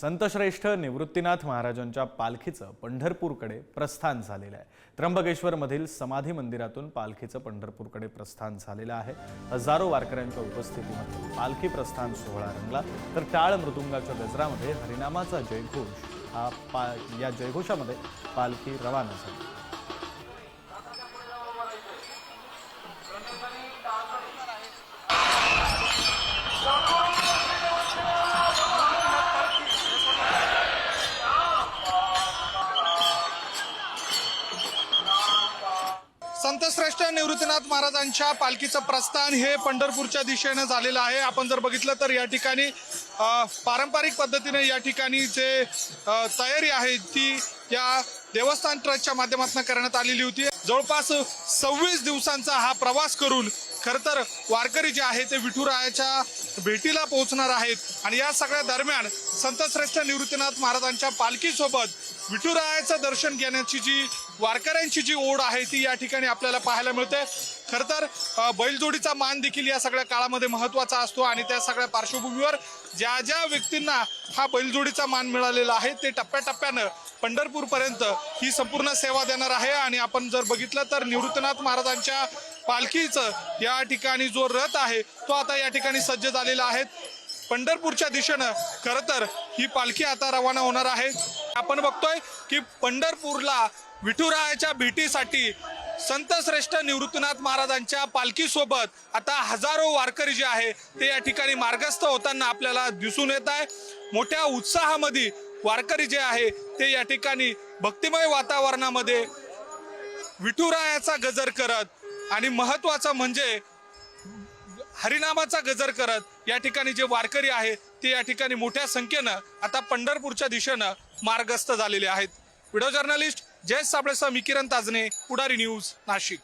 संतश्रेष्ठ निवृत्तीनाथ महाराजांच्या पालखीचं पंढरपूरकडे प्रस्थान झालेलं आहे. त्र्यंबकेश्वरमधील समाधी मंदिरातून पालखीचं पंढरपूरकडे प्रस्थान झालेलं आहे. हजारो वारकऱ्यांच्या उपस्थितीमध्ये पालखी प्रस्थान सोहळा रंगला. तर टाळ मृदुंगाच्या गजरामध्ये हरिनामाचा जयघोष हा पा या जयघोषामध्ये पालखी रवाना झाली. संतश्रेष्ठ निवृत्तीनाथ महाराजांच्या पालखीचं प्रस्थान हे पंढरपूरच्या दिशेनं झालेलं आहे. आपण जर बघितलं तर या ठिकाणी पारंपरिक पद्धतीने या ठिकाणी जे तयारी आहे ती या देवस्थान ट्रस्टच्या माध्यमातून करण्यात आलेली होती. जवळपास सव्वीस दिवसांचा हा प्रवास करून खरं तर वारकरी जे आहे ते विठुरायाच्या भेटीला पोहोचणार आहेत. आणि या सगळ्या दरम्यान संतश्रेष्ठ निवृत्तीनाथ महाराजांच्या पालखीसोबत विठुरायाचं दर्शन घेण्याची जी वारकऱ्यांची जी ओढ आहे ती या ठिकाणी आपल्याला पाहायला मिळते. खर तर बैलजोडीचा मान देखील या सगळ्या काळामध्ये महत्त्वाचा असतो आणि त्या सगळ्या पार्श्वभूमीवर ज्या ज्या व्यक्तींना हा बैलजोडीचा मान मिळालेला आहे ते टप्प्याटप्प्यानं पंढरपूरपर्यंत ही संपूर्ण सेवा देणार आहे. आणि आपण जर बघितलं तर निवृत्तीनाथ महाराजांच्या पालखीचं या ठिकाणी जो रथ आहे तो आता या ठिकाणी सज्ज झाला आलेला आहेत. पंढरपूरच्या दिशेनं खरं तर ही पालखी आता रवाना होणार आहे. आपण बघतोय की पंढरपूरला विठुरायाच्या भेटीसाठी संत श्रेष्ठ निवृत्तीनाथ महाराजांच्या पालखीसोबत आता हजारो वारकरी जे आहे ते या ठिकाणी मार्गस्थ होताना आपल्याला दिसून येत आहे. मोठ्या उत्साहामध्ये वारकरी जे आहे ते या ठिकाणी भक्तिमय वातावरणामध्ये विठुरायाचा गजर करत आणि महत्वाचं म्हणजे हरिनामाचा गजर करत या ठिकाणी जे वारकरी आहेत ते या ठिकाणी मोठ्या संख्येनं आता पंढरपूरच्या दिशेनं मार्गस्थ झालेले आहेत. व्हिडिओ जर्नलिस्ट जयेश साबळेसह मी किरण ताजने पुढारी न्यूज नाशिक.